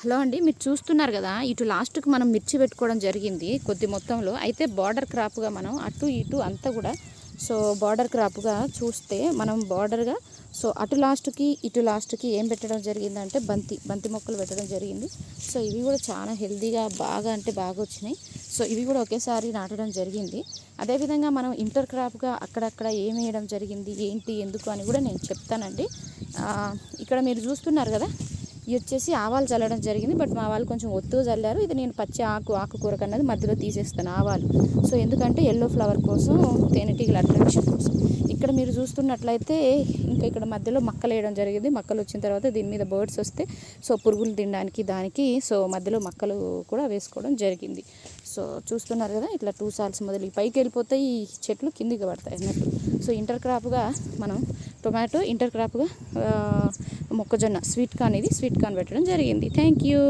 Hello అండి మీరు చూస్తున్నారు కదా ఇటు లాస్ట్కి మనం మిర్చి పెట్టుకోవడం జరిగింది కొద్ది మొత్తంలో. అయితే బార్డర్ క్రాప్గా మనం అటు ఇటు అంతా కూడా సో బార్డర్ క్రాప్గా చూస్తే మనం బార్డర్గా సో అటు లాస్ట్కి ఇటు లాస్ట్కి ఏం పెట్టడం జరిగిందంటే బంతి బంతి మొక్కలు పెట్టడం జరిగింది. సో ఇవి కూడా చాలా హెల్దీగా బాగా అంటే బాగా వచ్చినాయి. సో ఇవి కూడా ఒకేసారి నాటడం జరిగింది. అదేవిధంగా మనం ఇంటర్ క్రాప్గా అక్కడక్కడ ఏం వేయడం జరిగింది ఏంటి ఎందుకు అని కూడా నేను చెప్తానండి. ఇక్కడ మీరు చూస్తున్నారు కదా ఇది వచ్చేసి ఆవాలు చల్లడం జరిగింది. బట్ మా వాళ్ళు కొంచెం ఒత్తుగా చల్లారు. ఇది నేను పచ్చి ఆకు ఆకుకూర కన్నది మధ్యలో తీసేస్తాను ఆవాలు. సో ఎందుకంటే ఎల్లో ఫ్లవర్ కోసం తేనెటీగల అట్రాక్షన్ కోసం. ఇక్కడ మీరు చూస్తున్నట్లయితే ఇంకా ఇక్కడ మధ్యలో మక్కలు వేయడం జరిగింది. మక్కలు వచ్చిన తర్వాత దీని మీద బర్డ్స్ వస్తే సో పురుగులు తినడానికి దానికి సో మధ్యలో మక్కలు కూడా వేసుకోవడం జరిగింది. సో చూస్తున్నారు కదా ఇట్లా టూ సాల్స్ మొదలు పైకి వెళ్ళిపోతాయి ఈ చెట్లు కిందికి పడతాయి అన్నట్టు. సో ఇంటర్ క్రాప్గా మనం టొమాటో ఇంటర్ క్రాప్గా మొక్కజొన్న స్వీట్ కార్న్ ఇది స్వీట్ కార్న్ పెట్టడం జరిగింది. Thank you.